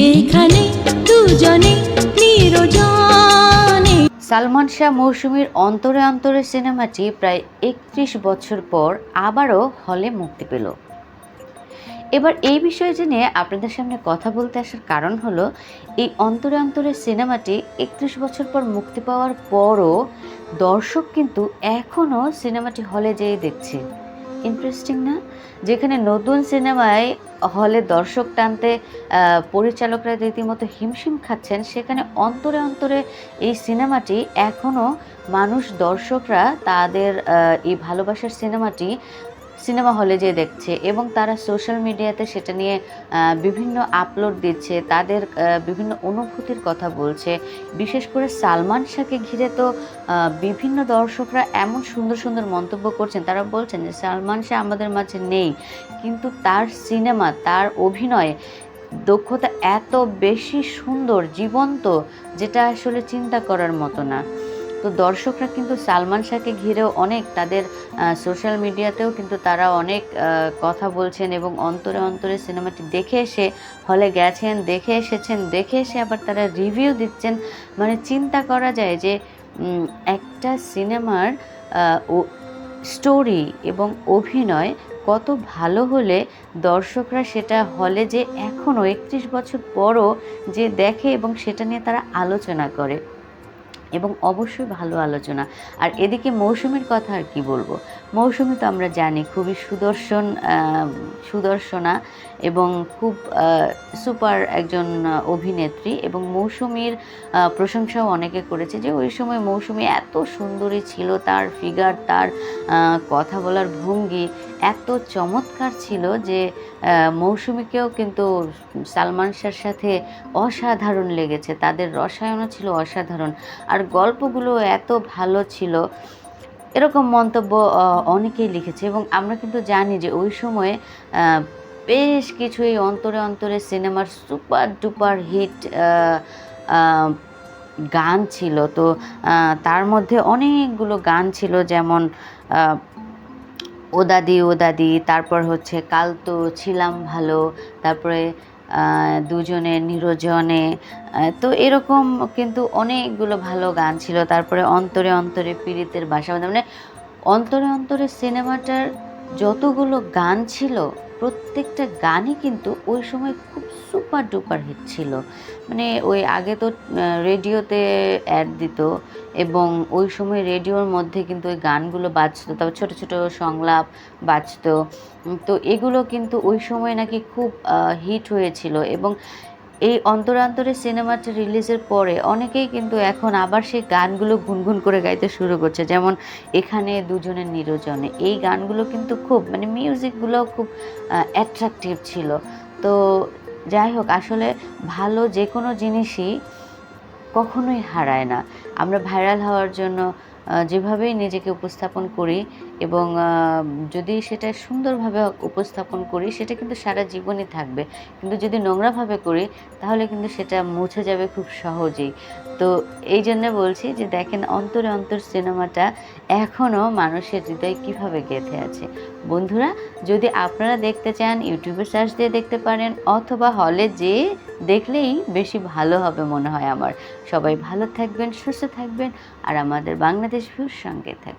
এখানে দুজনে সালমান শাহ মৌসুমীর অন্তরে অন্তরে সিনেমাটি প্রায় একত্রিশ বছর পর আবারও হলে মুক্তি পেল। এবার এই বিষয়ে জেনে আপনাদের সামনে কথা বলতে আসার কারণ হলো, এই অন্তরে অন্তরে সিনেমাটি একত্রিশ বছর পর মুক্তি পাওয়ার পরও দর্শক কিন্তু এখনও সিনেমাটি হলে যেয়ে দেখছে। ইন্টারেস্টিং না? যেখানে নতুন সিনেমায় হলে দর্শক টানতে পরিচালকরা রীতিমতো হিমশিম খাচ্ছেন, সেখানে অন্তরে অন্তরে এই সিনেমাটি এখনও মানুষ দর্শকরা তাদের এই ভালোবাসার সিনেমাটি সিনেমা হলে যেয়ে দেখছে এবং তারা সোশ্যাল মিডিয়াতে সেটা নিয়ে বিভিন্ন আপলোড দিচ্ছে, তাদের বিভিন্ন অনুভূতির কথা বলছে। বিশেষ করে সালমান শাহকে ঘিরে তো বিভিন্ন দর্শকরা এমন সুন্দর সুন্দর মন্তব্য করছেন। তারা বলছেন যে, সালমান শাহ আমাদের মাঝে নেই, কিন্তু তার সিনেমা, তার অভিনয় দক্ষতা এত বেশি সুন্দর, জীবন্ত, যেটা আসলে চিন্তা করার মতো না। তো দর্শকরা কিন্তু সালমান শাহকে ঘিরেও অনেক তাদের সোশ্যাল মিডিয়াতেও কিন্তু তারা অনেক কথা বলছেন এবং অন্তরে অন্তরে সিনেমাটি দেখে এসে হলে গেছেন, দেখে এসেছেন, দেখে এসে আবার তারা রিভিউ দিচ্ছেন। মানে চিন্তা করা যায় যে একটা সিনেমার স্টোরি এবং অভিনয় কত ভালো হলে দর্শকরা সেটা হলে যে এখনও একত্রিশ বছর পরও যে দেখে এবং সেটা নিয়ে তারা আলোচনা করে। এবং অবশ্যই ভালো আলোচনা। আর এদিকে মৌসুমীর কথা আর কি বলব? মৌসুমী তো আমরা জানি, খুবই সুদর্শন সুদর্শনা এবং খুব সুপার একজন অভিনেত্রী এবং মৌসুমীর প্রশংসাও অনেকে করেছে যে ওই সময় মৌসুমী এত সুন্দরী ছিল, তার ফিগার তার কথা বলার ভঙ্গি এত চমৎকার ছিল যে মৌসুমীকেও কিন্তু সালমান শাহর সাথে অসাধারণ লেগেছে। তাদের রসায়নও ছিল অসাধারণ। আর গল্পগুলো এত ভালো ছিল। এরকম মন্তব্য অনেকেই লিখেছে এবং আমরা কিন্তু জানি যে ওই সময়ে বেশ কিছু এই অন্তরে অন্তরে সিনেমার সুপার ডুপার হিট গান ছিল। তো তার মধ্যে অনেকগুলো গান ছিল যেমন ও দাদি ও দাদি তারপর হচ্ছে কাল তো ছিলাম ভালো, তারপরে দুজনে, নিরজনে তো এরকম কিন্তু অনেকগুলো ভালো গান ছিল তারপরে অন্তরে অন্তরে পীড়িতের বাসা। মানে অন্তরে অন্তরে সিনেমাটার যতগুলো গান ছিল প্রত্যেকটা গানই কিন্তু ওই সময় খুব সুপার ডুপার হিট ছিল। মানে ওই আগে তো রেডিওতে অ্যাড দিত এবং ওই সময় রেডিওর মধ্যে কিন্তু ওই গানগুলো বাজতো, তারপর ছোটো ছোটো সংলাপ বাজতো। তো এগুলো কিন্তু ওই সময় নাকি খুব হিট হয়েছিল এবং এই অন্তরান্তরে সিনেমাটা রিলিজের পরে অনেকেই কিন্তু এখন আবার সেই গানগুলো গুনগুন করে গাইতে শুরু করছে। যেমন এখানে দুজনের নিরজনে। এই গানগুলো কিন্তু খুব মানে মিউজিকগুলোও খুব অ্যাট্রাকটিভ ছিল। তো যাই হোক, আসলে ভালো যে কোনো জিনিসই কখনোই হারায় না। আমরা ভাইরাল হওয়ার জন্য যেভাবেই নিজেকে উপস্থাপন করি এবং যদি সেটা সুন্দরভাবে উপস্থাপন করি, সেটা কিন্তু সারা জীবনই থাকবে। কিন্তু যদি নোংরাভাবে করি, তাহলে কিন্তু সেটা মুছে যাবে খুব সহজেই। তো এই জন্য বলছি যে, দেখেন অন্তরে অন্তর সিনেমাটা এখনও মানুষের হৃদয়ে কীভাবে গেঁথে আছে। বন্ধুরা, যদি আপনারা দেখতে চান, ইউটিউবে সার্চ দিয়ে দেখতে পারেন, অথবা হলে যেয়ে দেখলেই বেশি ভালো হবে মনে হয় আমার। সবাই ভালো থাকবেন, সুস্থ থাকবেন, আর আমাদের বাংলাদেশ ভিউর সঙ্গে থাকবেন।